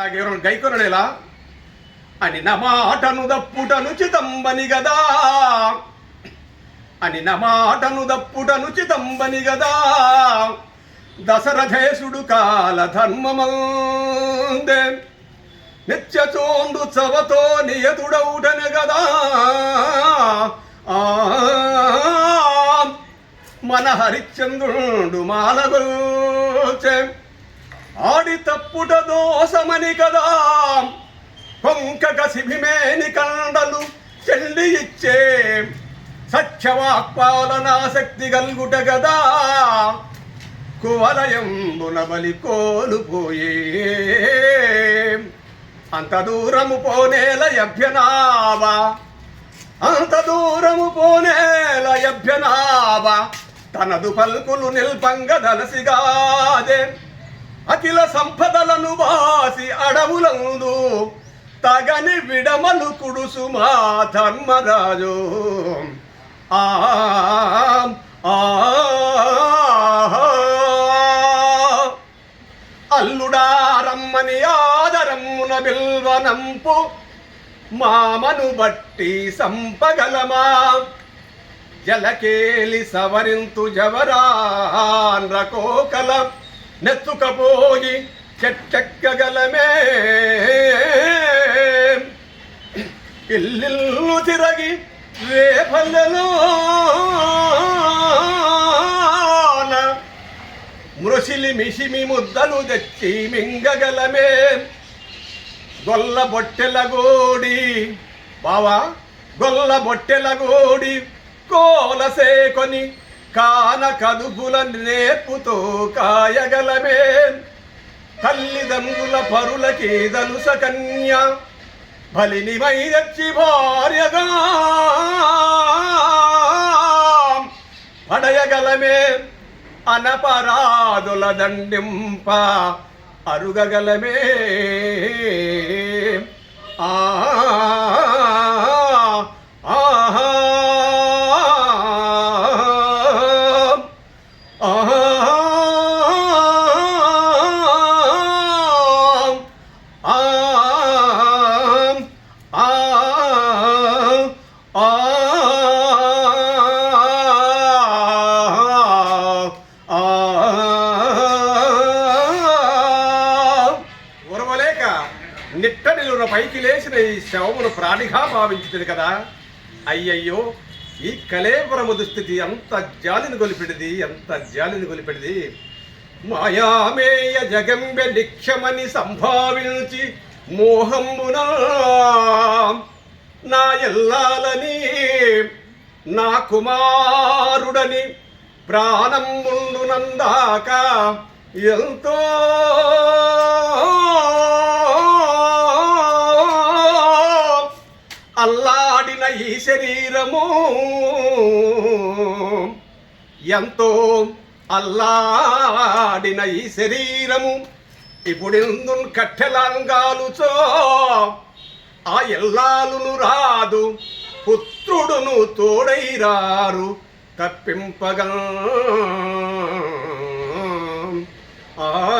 గైకొనడేలా? అని నా మాటను దప్పుటను చితంబని గదా. అని నా మాటను దప్పుటను చితంబని గదా. దశరథేశుడు కాల ధర్మమందే. నిత్య చోండు చవతో నియతుడౌటనే గదా. ఆ మన హరిశ్చంద్రుడు మాలగొల్చే. ఆడి తప్పుట దోషమని కదా. కొంకక శిభిమేని కండలు చెల్లి ఇచ్చే సత్యవాక్పాలనా శక్తి గల్గుట గదా. కువలయంబున బలి కోలుపోయే. అంత దూరము పోనేల యభ్యనావా అంత దూరము పోనేల యభ్యనావా తనదు పల్కులు నిల్పంగ దలసిగాదే అఖిల సంపదలను వాసి అడవులందు తగని విడమలు కుడుసు మా ధర్మరాజు. ఆ ఆ అల్లుడారమ్మని ఆదరమ్మున బిల్వనంపు మామను బట్టి సంపగలమా? జలకేలి సవరింతు జవరాన్ర కోకల నెత్తుకపోయి చెట్టెక్కగలమే ఇల్లు తిరగి రేపల్లెలో మృషిలి మిషిమి ముద్దలు తెచ్చి మింగగలమే గొల్ల బొట్టెల గోడి. బావా గొల్ల బొట్టెల గోడి కోలసే కొని కదుపుల నేర్పుతో కాయగలమే. తల్లిదండ్రుల పరులకి దలుస కన్య బలిని మైదచ్చి భార్యగా పడయగలమే. అనపరాదుల దండింప అరుగగలమే. ఆ పైకి లేచిన ఈ శవమును ప్రాణిగా భావించుతుంది కదా. అయ్యయ్యో ఈ కలేవరము దుస్థితి ఎంత జాలిని గొలిపెడిది ఎంత జాలిని గొలిపెడిది. మాయామేయ జగంబె నిక్షమని సంభావించి మోహంబున నా ఎల్లాలని నా కుమారుడని ప్రాణం ముందునందాక ఎంతో అల్లాడిన ఈ శరీరము. ఎంతో అల్లాడిన ఈ శరీరము. ఇప్పుడు కట్టెలంగాలుచో ఆ ఎల్లాలును రాదు పుత్రుడును తోడైరారు తప్పింపగా. ఆ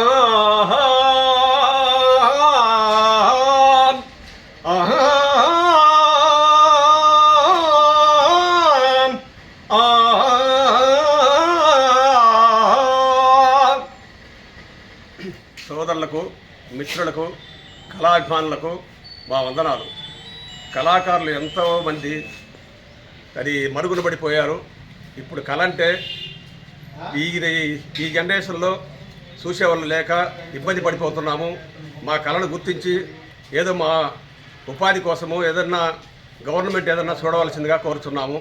సోదరులకు మిత్రులకు కళాభిమానులకు మా వందనాలు. కళాకారులు ఎంతో మంది అది మరుగున పడిపోయారు. ఇప్పుడు కళ అంటే ఈ ఈ జనరేషన్లో చూసేవాళ్ళు లేక ఇబ్బంది పడిపోతున్నాము. మా కళను గుర్తించి ఏదో మా ఉపాధి కోసము ఏదన్నా గవర్నమెంట్ ఏదన్నా చూడవలసిందిగా కోరుతున్నాము